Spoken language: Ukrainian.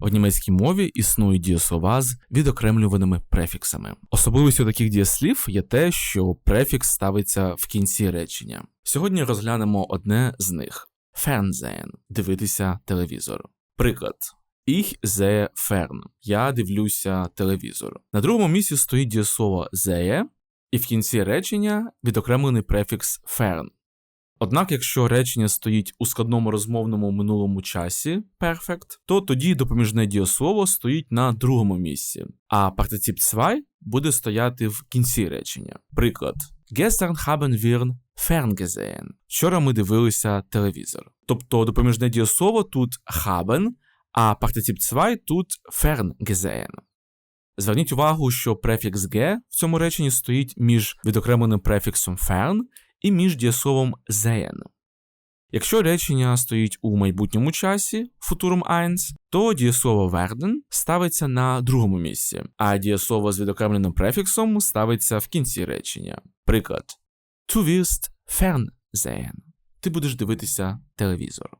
В німецькій мові існують дієслова з відокремлюваними префіксами. Особливістю таких дієслів є те, що префікс ставиться в кінці речення. Сьогодні розглянемо одне з них: Fernsehen – дивитися телевізор. Приклад. Ich sehe fern. Я дивлюся телевізор. На другому місці стоїть дієслово sehe, і в кінці речення відокремлений префікс fern. Однак, якщо речення стоїть у складному розмовному минулому часі perfect, то тоді допоміжне дієслово стоїть на другому місці, а партицип 2 буде стояти в кінці речення. Приклад: Gestern haben wir ferngesehen. Вчора ми дивилися телевізор. Тобто допоміжне дієслово тут haben, а партицип 2 тут ferngesehen. Зверніть увагу, що префікс «ге» в цьому реченні стоїть між відокремленим префіксом fern і між дієсловом sehen. Якщо речення стоїть у майбутньому часі футурум eins, то дієслово werden ставиться на другому місці, а дієслово з відокремленим префіксом ставиться в кінці речення. Приклад: Du wirst fernsehen. Ти будеш дивитися телевізор.